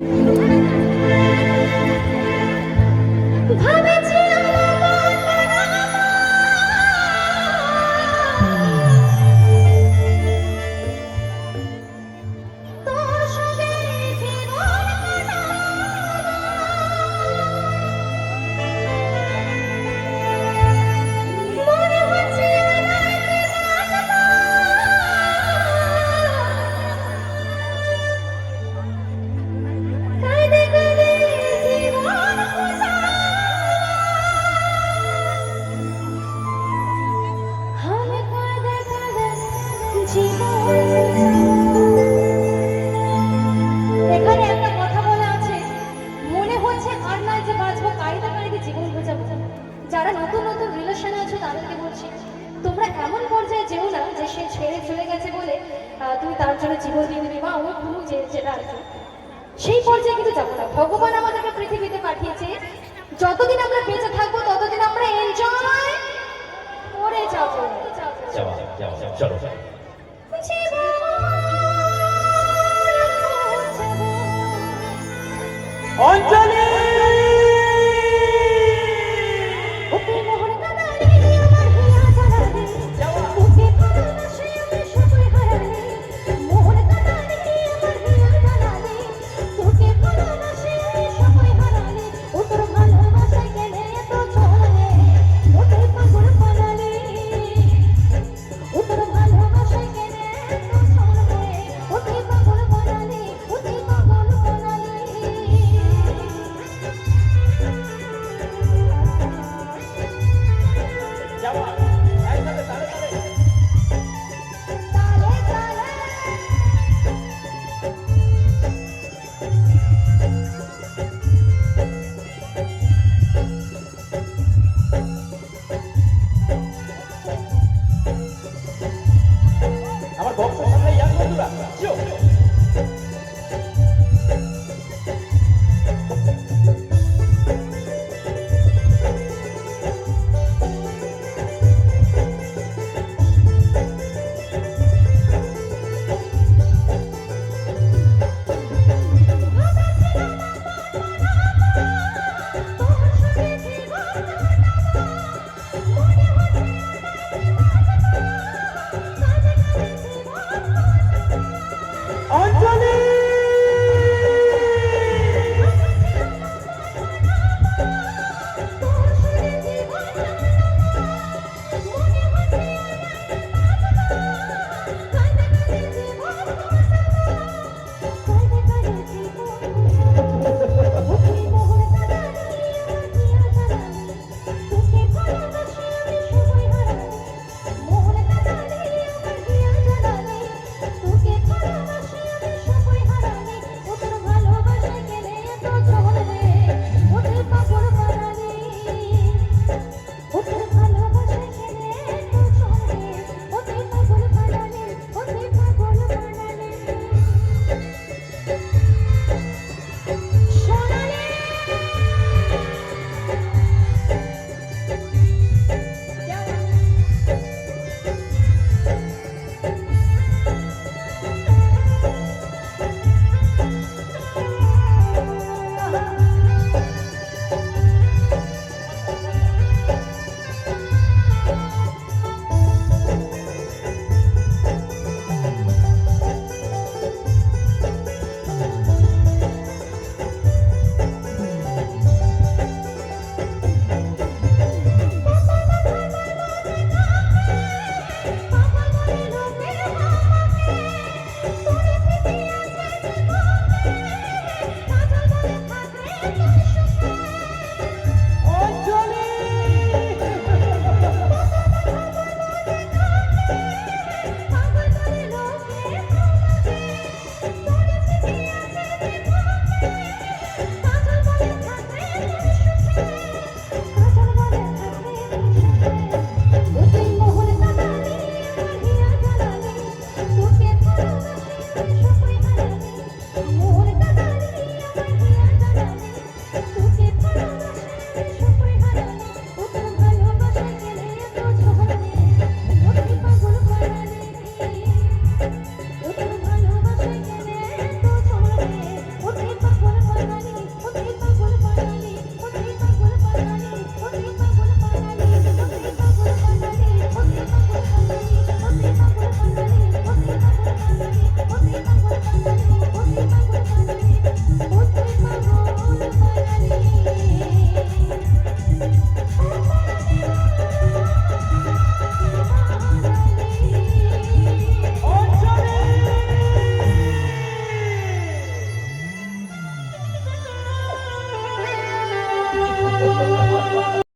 you. তোমরা এমন পর্যায়ে যেও না যে সে ছেড়ে চলে গেছে বলে তুমি তার জন্য জীবন দিয়ে দেবে বা অমুক তুমি যে, যেটা আছে সেই পর্যায়ে কিন্তু যাব না। ভগবান আমাদেরকে পৃথিবীতে পাঠিয়েছে। যতদিন আমরা বেঁচে থাকব, ততদিন আমরা এনজয় করে যাব। চলো। Oh,